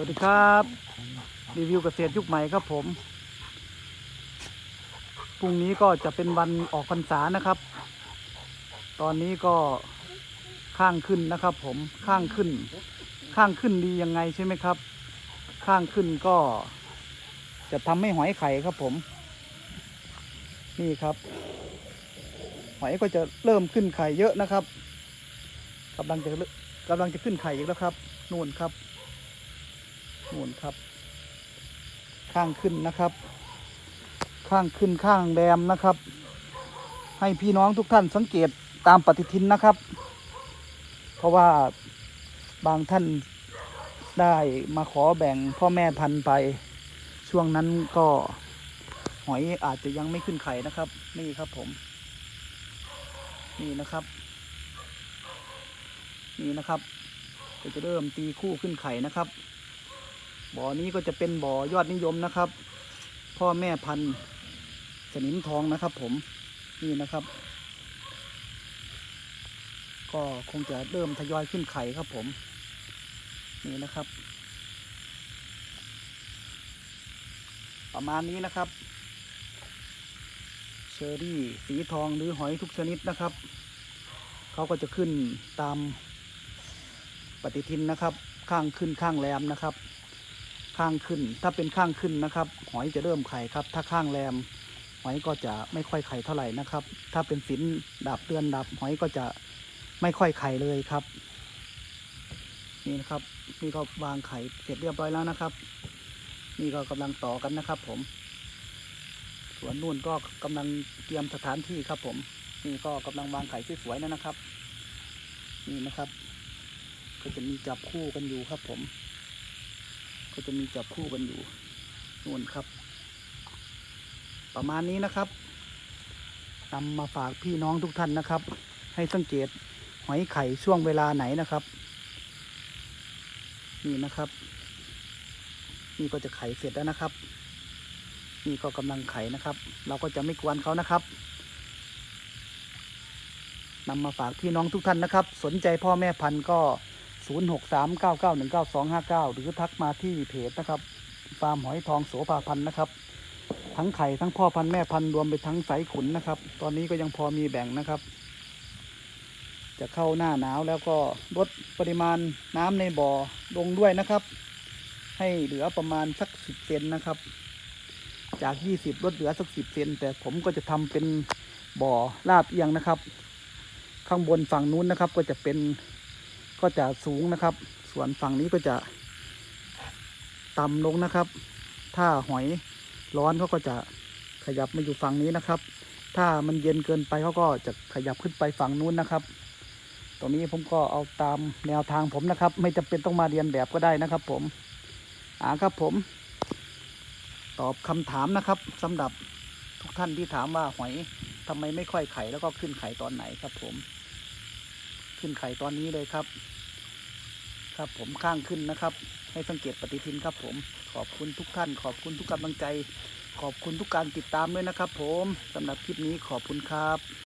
วัสดีครับ รีวิวเกษตรยุคใหม่ครับผมพรุ่งนี้ก็จะเป็นวันออกพรรษานะครับ ตอนนี้ก็ข้างขึ้นนะครับ ผมข้างขึ้น ข้างขึ้นดียังไงใช่ไหมครับ ข้างขึ้นก็ จะทำให้หอยไข่ครับผม นี่ครับ หอยก็จะเริ่มขึ้นไข่เยอะนะครับกำลังจะกำลังจะขึ้นไข่อีกแล้วครับนู่นครับ นู่นครับ ข้างขึ้นนะครับ ข้างขึ้นข้างแรมนะครับ ให้พี่น้องทุกท่านสังเกตตามปฏิทินนะครับ เพราะว่าบางท่านได้มาขอแบ่งพ่อแม่พันธุ์ไป ช่วงนั้นก็หอยอาจจะยังไม่ขึ้นไข่นะครับ นี่ครับผม นี่นะครับ นี่นะครับก็จะเริ่มตีคู่ขึ้นไข่นะครับ บ่อนี้ก็จะเป็นบ่อยอดนิยมนะครับ พ่อแม่พันธุ์สนิมทองนะครับ ผมนี่นะครับ ก็คงจะเริ่มทยอยขึ้นไข่ครับผม นี่นะครับ ประมาณนี้นะครับเชอรี่สีทองหรือหอยทุกชนิดนะครับ เขาก็จะขึ้นตามปฏิทินนะครับ ข้างขึ้นข้างแรมนะครับ ข้างขึ้น ถ้าเป็นข้างขึ้นนะครับ หอยจะเริ่มไข่ครับ ถ้าข้างแรม หอยก็จะไม่ค่อยไข่เท่าไหร่นะครับ ถ้าเป็นสินดับเดือนดับ หอยก็จะไม่ค่อยไข่เลยครับ นี่นะครับ นี่ก็วางไข่เสร็จเรียบร้อยแล้วนะครับ นี่ก็กำลังต่อกันนะครับ ผม ส่วนนู่นก็กำลังเตรียมสถานที่ครับ ผม นี่ก็กำลังวางไข่สวยๆนะครับ นี่นะครับ ก็จะมีจับคู่กันอยู่ครับผม ก็จะมีจับคู่กันอยู่นู่นครับ ประมาณนี้นะครับนำมาฝากพี่น้องทุกท่านนะครับ ให้สังเกตหอยไข่ช่วงเวลาไหนนะครับ นี่นะครับ นี่ก็จะไข่เสร็จแล้วนะครับ นี่ก็กำลังไข่นะครับ เราก็จะไม่กวนเขานะครับนำมาฝากพี่น้องทุกท่านนะครับ สนใจพ่อแม่พันธุ์ก็ 0639919259 หรือทักมาที่เพจนะครับ ฟาร์มหอยทองโสภาพันธ์นะครับ ทั้งไข่ทั้งพ่อพันธุ์แม่พันธุ์รวมไปทั้งไสขุนนะครับ ตอนนี้ก็ยังพอมีแบ่งนะครับ จะเข้าหน้าหนาวแล้วก็ลดปริมาณน้ำในบ่อลงด้วยนะครับ ให้เหลือประมาณสักสิบเซนนะครับ จากยี่สิบลดเหลือสักสิบเซนแต่ผมก็จะทำเป็นบ่อลาบเอียงนะครับ ข้างบนฝั่งนู้นนะครับก็จะเป็น ก็จะสูงนะครับ ส่วนฝั่งนี้ก็จะต่ำลงนะครับ ถ้าหอยร้อนเขาก็จะขยับมาอยู่ฝั่งนี้นะครับ ถ้ามันเย็นเกินไปเขาก็จะขยับขึ้นไปฝั่งนู้นนะครับ ตรงนี้ผมก็เอาตามแนวทางผมนะครับ ไม่จำเป็นต้องมาเรียนแบบก็ได้นะครับ ผมอ่าครับผม ตอบคำถามนะครับสำหรับทุกท่านที่ถามว่าหอยทำไมไม่ค่อยไข่แล้วก็ขึ้นไข่ตอนไหนครับผม ขึ้นไข่ตอนนี้เลยครับ ครับผมข้างขึ้นนะครับ ให้สังเกตปฏิทินครับ ผมขอบคุณทุกท่าน ขอบคุณทุกกำลังใจ ขอบคุณทุกการติดตามด้วยนะครับ ผมสำหรับคลิปนี้ขอบคุณครับ